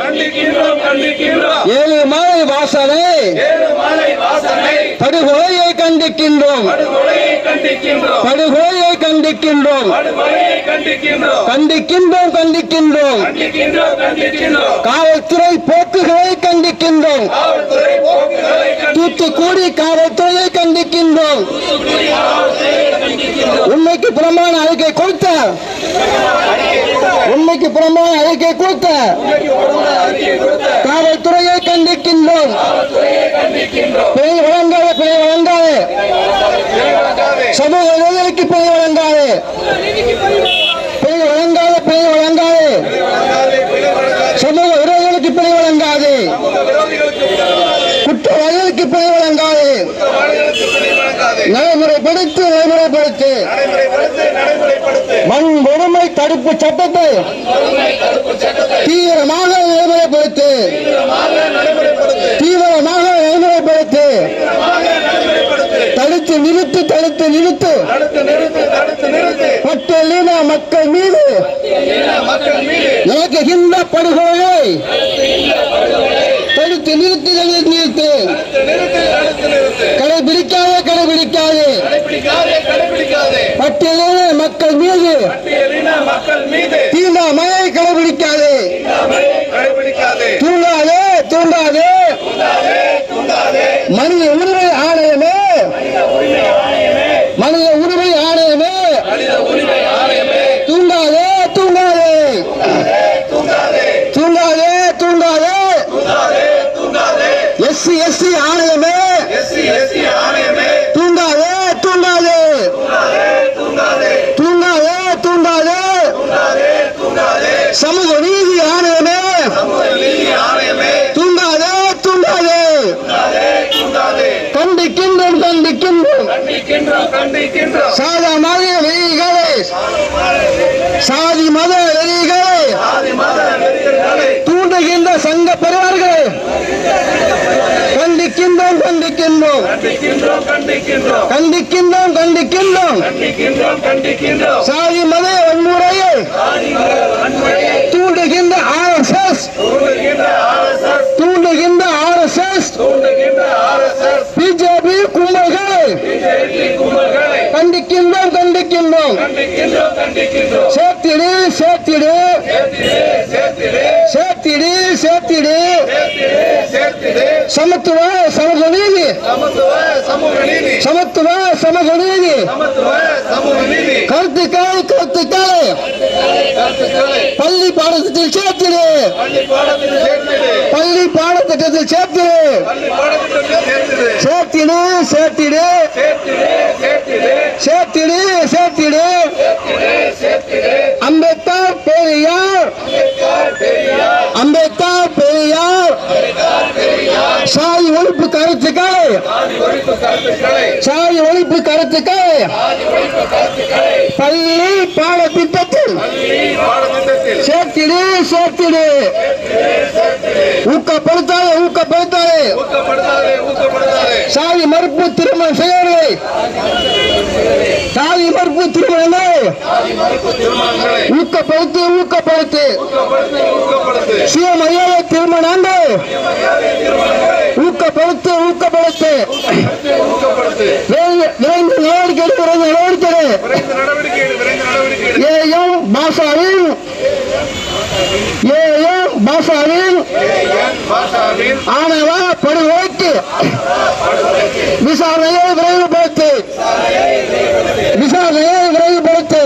கண்டிக்கின்றோம். ஏழு மாலை வாசனை படுகொலையை கண்டிக்கின்றோம். படுகொலையை கண்டிக்கின்றோம். கண்டிக்கின்றோம். கண்டிக்கின்றோம். காவல்துறை போக்குகளை கண்டிக்கின்றோம். தூத்துக்குடி காவல்துறை உண்மைக்கு புறமான அறிக்கை கொடுத்த. உண்மைக்கு புறமான அறிக்கை கொடுத்த. காவல்துறையை கண்டிக்கின்றோம். பிழை வழங்காத பிழை வழங்காது. சமூக விரோதிகளுக்கு பிழை வழங்காது. பிழை வழங்காத பிழை வழங்காது. சமூக விரோதிகளுக்கு பிழை வழங்காது. குற்றவாளிகளுக்கு பிழை வழங்காது. நடைமுறைப்படுத்து நடைமுறைப்படுத்து. மண் கொடுமை தடுப்பு சட்டத்தை தீவிரமாக நடைமுறைப்படுத்து. தீவிரமாக நடைமுறைப்படுத்து. தடுத்து நிறுத்து தடுத்து நிறுத்து. பட்டியலின மக்கள் மீது மக்கள் மீது நடக்குகின்ற படுகொலை தடுத்து நிறுத்துதல் மக்கள் மீது தீண்டாமையை கடைபிடிக்காது. தூண்டாதே தூண்டாதே. மனித கண்டிக்கின்றோம் கண்டிக்கின்றோம். சாதா மத வெறிகளை. சாதி மத வெறிகளை. தூண்டுகின்ற சங்க பரிவார்களை. கண்டிக்கின்றோம் கண்டிக்கின்றோம். கண்டிக்கின்றோம் கண்டிக்கின்றோம். சாதி மத வன்முறையை. கண்டிக்கின்றோம் கண்டிக்கின்றோம். சேர்த்திடு சேர்த்திடு. சேர்த்திடு சேர்த்திடு. சமத்துவ சமூக நீதி. சமத்துவ சமூக நீதி. கருத்துக்கள் கருத்துக்கள். பள்ளி பாடத்திட்டத்தில் சேர்த்திடு. பள்ளி பாடத்திட்டத்தில் சேர்த்திடு சேர்த்திடு. சேர்த்திடு. ஒழிப்பு கருத்துக்களை. சாதி ஒழிப்பு கருத்துக்களை. பள்ளி பாடத்திட்டத்தில் சேர்த்திடு சேர்த்திடு. ஊக்கப்படுத்தாதே ஊக்கப்படுத்தாதே. சாதி மறுப்பு திருமணம் செய்யவில்லை. சாதி மறுப்பு திருமணங்களை ஊக்கப்படுத்து ஊக்கப்படுத்து. சுயமரியாதை திருமணங்கள் ஊக்க ஊக்கப்படுத்து. நடவடிக்கை விரைந்து நடவடிக்கை ஏஎம் பாஷாவில் ஏஎம் பாஷாவில் ஆனவா படுகொலைக்கு விசாரணையை விரைவுபடுத்து. விசாரணையை விரைவுபடுத்து.